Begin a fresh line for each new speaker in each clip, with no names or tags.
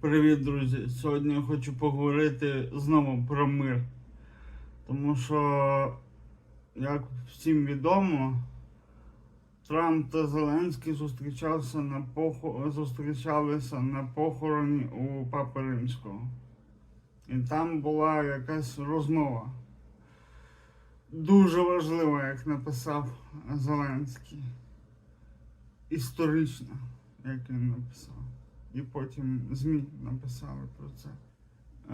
Привіт, друзі! Сьогодні я хочу поговорити знову про мир. Тому що, як всім відомо, Трамп та Зеленський зустрічався на похо... зустрічалися на похороні у Папи Римського. І там була якась розмова. Дуже важлива, як написав Зеленський. Історична, як він написав і потім ЗМІ написали про це.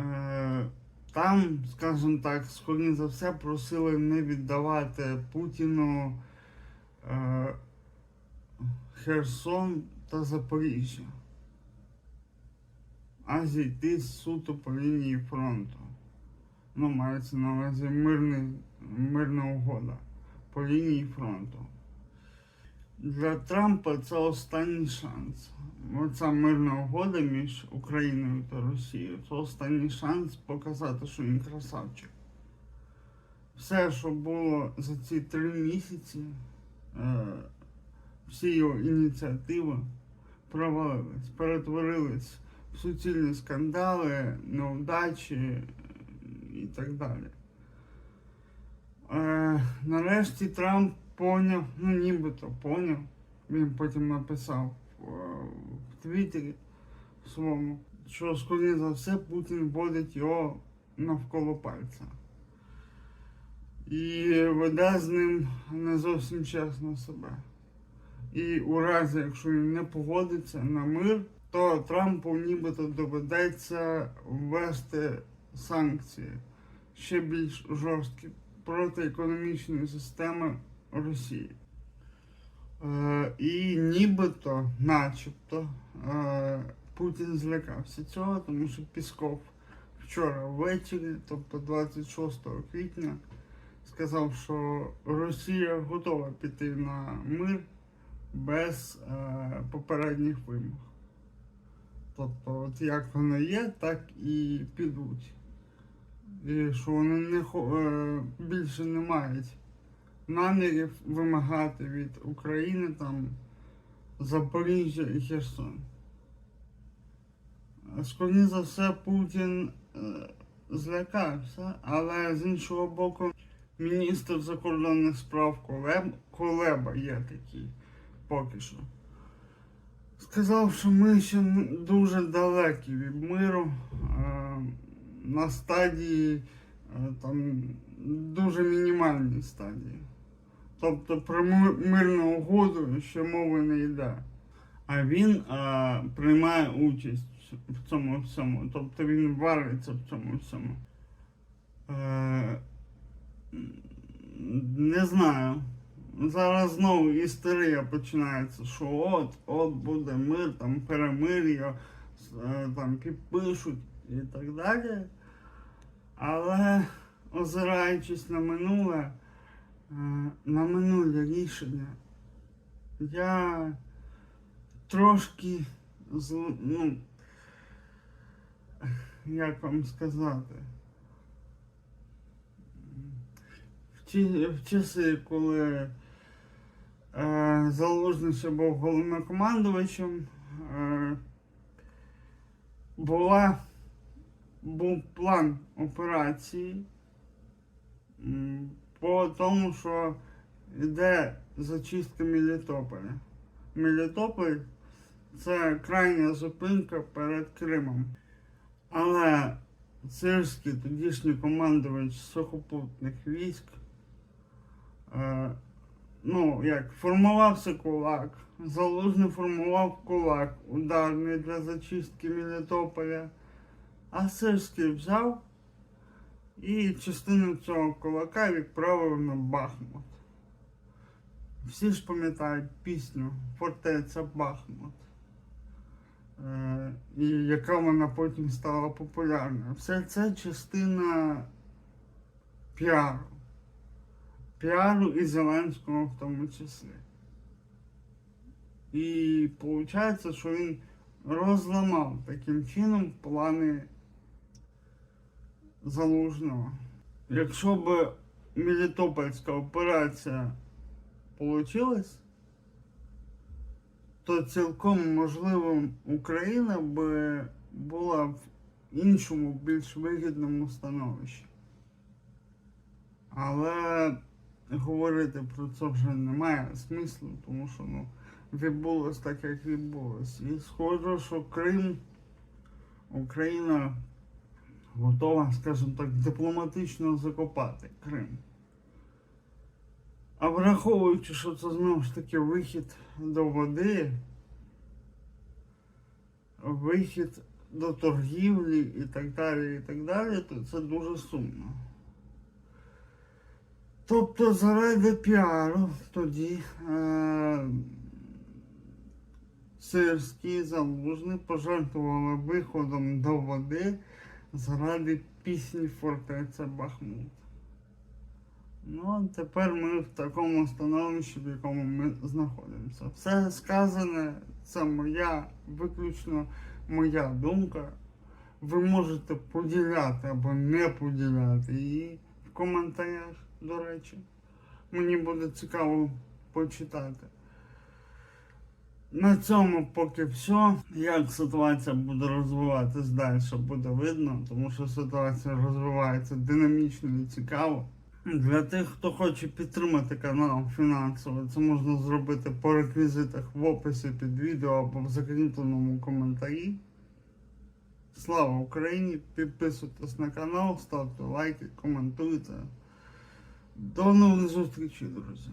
Е, там, скажімо так, скоріше за все просили не віддавати Путіну е, Херсон та Запоріжжя, а зійти суто по лінії фронту. Ну, мається на увазі мирний, мирна угода по лінії фронту. Для Трампа це останній шанс. Оця мирна угода між Україною та Росією це останній шанс показати, що він красавчик. Все, що було за ці три місяці, е, всі його ініціативи провалились, перетворились в суцільні скандали, неудачі і так далі. Е, нарешті Трамп поняв, ну нібито поняв. Він потім написав е, в Твіттері своєму, що скоріше за все Путін водить його навколо пальця. І веде з ним не зовсім чесно себе. І у разі, якщо він не погодиться на мир, то Трампу нібито доведеться ввести санкції ще більш жорсткі проти економічної системи Росії. Е, і нібито, начебто, е, Путін злякався цього, тому що Пісков вчора ввечері, тобто 26 квітня, сказав, що Росія готова піти на мир без е, попередніх вимог. Тобто, от як воно є, так і підуть. І що вони не е, більше не мають намірів вимагати від України там Запоріжжя і Херсон. Скоріше за все, Путін е, злякався, але з іншого боку, міністр закордонних справ Колеб, Колеба є такий поки що. Сказав, що ми ще дуже далекі від миру. Е, на стадії е, там дуже мінімальній стадії. Тобто про мирну угоду ще мови не йде. А він е, приймає участь в цьому всьому. Тобто він вариться в цьому всьому. Е, не знаю. Зараз знову істерія починається, що от, от буде мир, там перемир'я, е, там підпишуть і так далі. Але озираючись на минуле, на минулі рішення, я трошки ну, як вам сказати, в, ті, в часи, коли е, Залужний був головнокомандувачем, е, була був план операції по тому, що йде зачистка Мелітополя. Мелітополь це крайня зупинка перед Кримом. Але Сирський, тодішній командувач сухопутних військ, е, ну, як формувався кулак, залужний формував кулак ударний для зачистки Мелітополя. А Сирський взяв і частину цього кулака відправив на Бахмут. Всі ж пам'ятають пісню Фортеця Бахмут, е, і яка вона потім стала популярною. Все це частина піару. Піару і Зеленського в тому числі. І виходить, що він розламав таким чином плани Залужного. Якщо б Мелітопольська операція получилась, то цілком можливо Україна би була в іншому, більш вигідному становищі. Але говорити про це вже немає смислу, тому що ну, відбулось так, як відбулось. І схоже, що Крим, Україна готова, скажімо так, дипломатично закопати Крим. А враховуючи, що це знову ж таки вихід до води, вихід до торгівлі і так далі, і так далі, то це дуже сумно. Тобто заради піару тоді е- Сирський залужний пожертвували виходом до води заради пісні Фортеця Бахмут. Ну, а тепер ми в такому становищі, в якому ми знаходимося. Все сказане, це моя, виключно моя думка. Ви можете поділяти або не поділяти її в коментарях, до речі. Мені буде цікаво почитати. На цьому поки все. Як ситуація буде розвиватись далі, буде видно, тому що ситуація розвивається динамічно і цікаво. Для тих, хто хоче підтримати канал фінансово, це можна зробити по реквізитах в описі під відео або в закріпленому коментарі. Слава Україні! Підписуйтесь на канал, ставте лайки, коментуйте. До нових зустрічей, друзі!